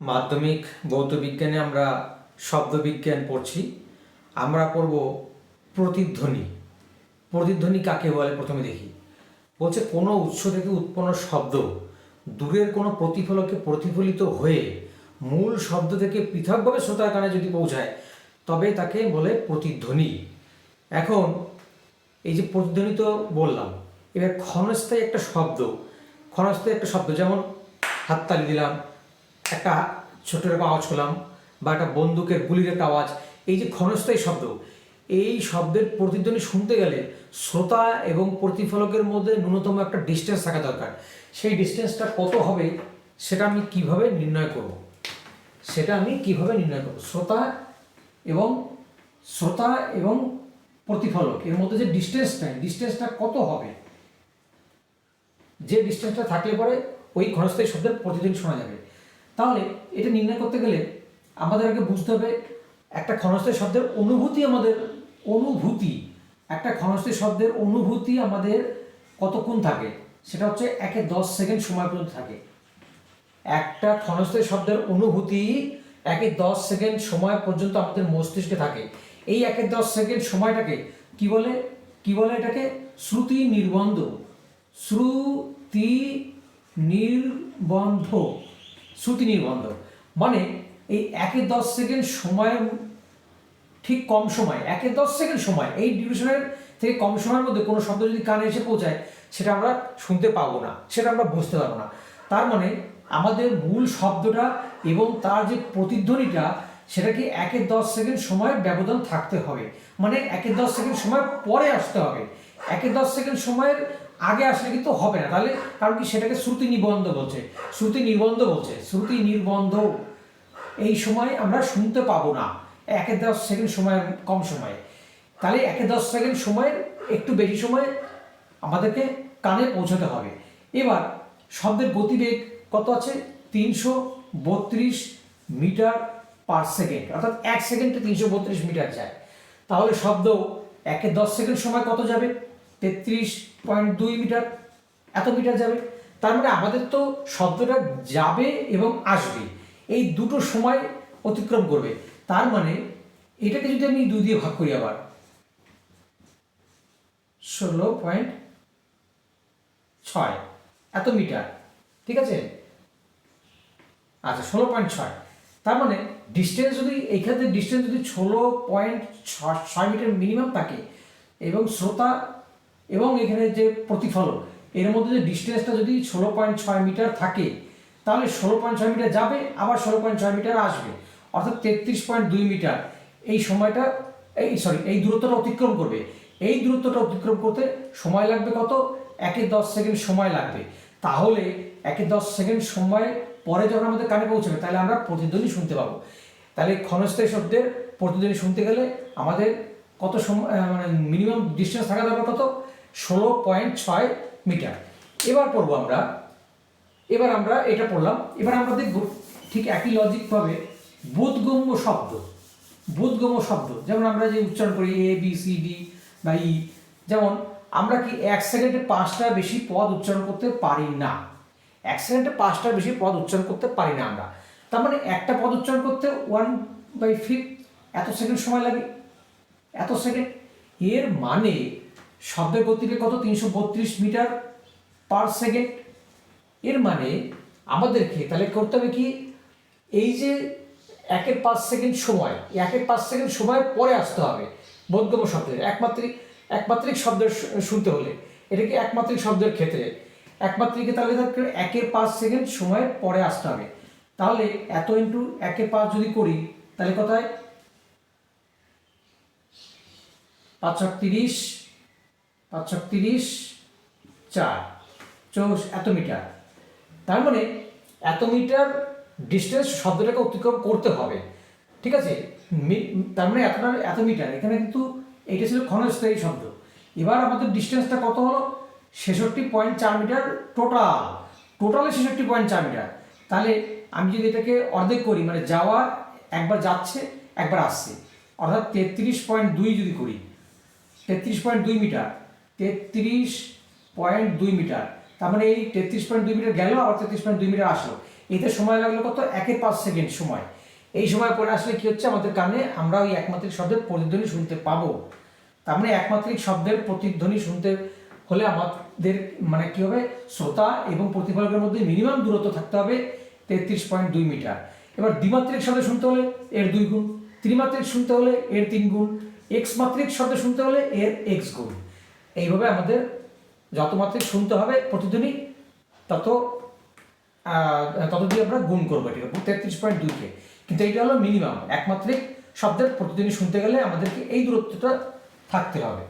মাধ্যমিক ভৌত বিজ্ঞানে আমরা শব্দবিজ্ঞান পড়ছি। আমরা পড়ব প্রতিধ্বনি। প্রতিধ্বনি কাকে বলে? প্রথমে দেখি। বলছে, কোনো উৎস থেকে উৎপন্ন শব্দ দূরের কোনো প্রতিফলকে প্রতিফলিত হয়ে মূল শব্দ থেকে পৃথকভাবে শ্রোতার কানে যদি পৌঁছায়, তবে তাকে বলে প্রতিধ্বনি। এখন এই যে প্রতিধ্বনি তো বললাম, এবার ক্ষণস্থায়ী একটা শব্দ, ক্ষণস্থায়ী একটা শব্দ, যেমন হাততালি দিলাম একটা ছোট রকম আওয়াজ করলাম বা একটা বন্দুকের গুলির একটা আওয়াজ। এই যে ক্ষণস্থায়ী শব্দ, এই শব্দের প্রতিধ্বনি শুনতে গেলে শ্রোতা এবং প্রতিফলকের মধ্যে ন্যূনতম একটা ডিস্টেন্স থাকা দরকার। সেই ডিস্টেন্সটা কত হবে সেটা আমি কীভাবে নির্ণয় করব? সেটা আমি কীভাবে নির্ণয় করব? শ্রোতা এবং শ্রোতা এবং প্রতিফলক, এর মধ্যে যে ডিস্টেন্সটা ডিস্টেন্সটা কত হবে? যে ডিস্টেন্সটা থাকলে পরে ওই ক্ষণস্থায়ী শব্দের প্রতিধ্বনি শোনা যাবে। তাহলে এটা নির্ণয় করতে গেলে আমাদের আগে বুঝতে হবে একটা ক্ষণস্থায়ী শব্দের অনুভূতি আমাদের অনুভূতি। একটা ক্ষণস্থায়ী শব্দের অনুভূতি আমাদের কতক্ষণ থাকে? সেটা হচ্ছে একে দশ সেকেন্ড সময় পর্যন্ত থাকে। একটা ক্ষণস্থায়ী শব্দের অনুভূতি একে দশ সেকেন্ড সময় পর্যন্ত আমাদের মস্তিষ্কে থাকে। এই একে দশ সেকেন্ড সময়টাকে কি বলে? কি বলে এটাকে? শ্রুতি নির্বন্ধ। শ্রুতি নির্বন্ধ। শ্রুতি নির্বন্ধ। মানে এই একে দশ সেকেন্ড সময় ঠিক কম সময় একে দশ সেকেন্ড সময়, এই ডিউরেশনের থেকে কম সময়ের মধ্যে কোনো শব্দ যদি কানে এসে পৌঁছায়, সেটা আমরা শুনতে পাবো না, সেটা আমরা বুঝতে পারব না। তার মানে আমাদের মূল শব্দটা এবং তার যে প্রতিধ্বনিটা, সেটাকে একে দশ সেকেন্ড সময়ের ব্যবধান থাকতে হবে। মানে একে দশ সেকেন্ড সময় পরে আসতে হবে। একে দশ সেকেন্ড সময়ের আগে আসলে কিন্তু হবে না। তাহলে কারণ কি সেটাকে শ্রুতি নিবন্ধ বলছে। শ্রুতি নির্বন্ধ বলছে। শ্রুতি নির্বন্ধ এই সময় আমরা শুনতে পাবো না। একে দশ সেকেন্ড সময় কম সময়ে। তাহলে একে দশ সেকেন্ড সময়ের একটু বেশি সময় আমাদেরকে কানে পৌঁছাতে হবে। এবার শব্দের গতিবেগ কত আছে? তিনশো বত্রিশ মিটার পার সেকেন্ড। অর্থাৎ এক সেকেন্ডে তিনশো বত্রিশ মিটার যায়। তাহলে শব্দ একে দশ সেকেন্ড সময় কত যাবে? তেত্রিশ পয়েন্ট দুই মিটার, এত মিটার যাবে। তার মানে আমাদের তো শব্দটা যাবে এবং আসবে। এই দুটো সময় অতিক্রম করবে। তার মানে এটাকে যদি আমি দুই দিয়ে ভাগ করি আবার, ষোলো পয়েন্ট ছয়, এত মিটার, ঠিক আছে? আচ্ছা ষোলো পয়েন্ট ছয়। তার মানে ডিস্টেন্স যদি, এইখানে ডিস্টেন্স যদি ষোলো পয়েন্ট ছয় মিটার মিনিমাম থাকে এবং শ্রোতা এবং এখানে যে প্রতিফলক এর মধ্যে যে ডিস্টেন্সটা যদি ষোলো পয়েন্ট ছয় মিটার থাকে, তাহলে ষোলো পয়েন্ট ছয় মিটার যাবে, আবার ষোলো পয়েন্ট ছয় মিটার আসবে। অর্থাৎ তেত্রিশ পয়েন্ট দুই মিটার। এই সময়টা, এই সরি এই দূরত্বটা অতিক্রম করবে। এই দূরত্বটা অতিক্রম করতে সময় লাগবে কত? একে দশ সেকেন্ড সময় লাগবে। তাহলে একে দশ সেকেন্ড সময় পরে যখন আমাদের কানে পৌঁছবে, তাহলে আমরা প্রতিধ্বনি শুনতে পাবো। তাহলে ক্ষণস্থায়ী শব্দের প্রতিধ্বনি শুনতে গেলে আমাদের কত সময় মানে মিনিমাম ডিস্টেন্স থাকা দরকার কত? ষোলো পয়েন্ট ছয় মিটার। এবার পড়ব আমরা। এবার আমরা এটা পড়লাম। এবার আমরা দেখব ঠিক একই লজিকভাবে বোধগম্য শব্দ। বোধগম্য শব্দ। যেমন আমরা যে উচ্চারণ করি এ বি সি ডি বা ই যেমন আমরা কি এক সেকেন্ডে পাঁচটা বেশি পদ উচ্চারণ করতে পারি না? এক সেকেন্ডে পাঁচটার বেশি পদ উচ্চারণ করতে পারি না আমরা। তার মানে একটা পদ উচ্চারণ করতে ওয়ান বাই ফিফথ এত সেকেন্ড সময় লাগে? এত সেকেন্ড? এর মানে শব্দের গতিবেগ কত? তিনশো বত্রিশ মিটার পার সেকেন্ড। এর মানে আমাদেরকে তাহলে করতে হবে কি? এই যে একের পাঁচ সেকেন্ড সময় একের পাঁচ সেকেন্ড সময় পরে আসতে হবে বোধগম্য শব্দের। একমাত্রিক একমাত্রিক শব্দের শুনতে হলে এটা কি একমাত্রিক শব্দের ক্ষেত্রে। একমাত্রিকে তাহলে তাকে একের পাঁচ সেকেন্ড সময় পরে আসতে হবে। তাহলে এত ইন্টু একের পাঁচ যদি করি, তাহলে কোথায় পাঁচশো তিরিশ পাঁচশো তিরিশ, চার। চৌষ এত মিটার তার মানে এত মিটার ডিস্টেন্স শব্দটাকে অতিক্রম করতে হবে। ঠিক আছে? তার মানে এতটা এত মিটার এখানে কিন্তু এইটা ছিল ক্ষণস্থায়ী শব্দ। এবার আমাদের ডিস্টেন্সটা কত হলো? ছেষট্টি পয়েন্ট চার মিটার টোটাল টোটালে ছেষট্টি পয়েন্ট চার মিটার। তাহলে আমি যদি এটাকে অর্ধেক করি মানে যাওয়া একবার যাচ্ছে, একবার আসছে। অর্থাৎ তেত্রিশ পয়েন্ট দুই যদি করি, তেত্রিশ পয়েন্ট দুই মিটার তেত্রিশ পয়েন্ট দুই মিটার। তার মানে এই তেত্রিশ পয়েন্ট দুই মিটার গেল, আবার তেত্রিশ পয়েন্ট দুই মিটার আসলো। এতে সময় লাগল কত? একে পাঁচ সেকেন্ড সময়। এই সময় পরে আসলে কি হচ্ছে? আমাদের কানে আমরা ওই একমাত্রিক শব্দের প্রতিধ্বনি শুনতে পাবো। তার মানে একমাত্রিক শব্দের প্রতিধ্বনি শুনতে হলে আমাদের মানে কি হবে? শ্রোতা এবং প্রতিফলকের মধ্যে মিনিমাম দূরত্ব থাকতে হবে তেত্রিশ পয়েন্ট দুই মিটার। এবার দ্বিমাত্রিক শব্দ শুনতে হলে এর দুই গুণ, ত্রিমাত্রিক শুনতে হলে এর তিন গুণ এক্স মাত্রিক শব্দ শুনতে হলে এর এক্স গুণ। এইভাবে আমাদের যত মাত্রিক শুনতে হবে প্রতিদিনই, তত তত দিয়ে আমরা গুণ করব এটাকে তেত্রিশ পয়েন্ট দুইকে। কিন্তু এইটা হলো মিনিমাম একমাত্রিক শব্দের প্রতিদিনই শুনতে গেলে আমাদেরকে এই দূরত্বটা থাকতে হবে।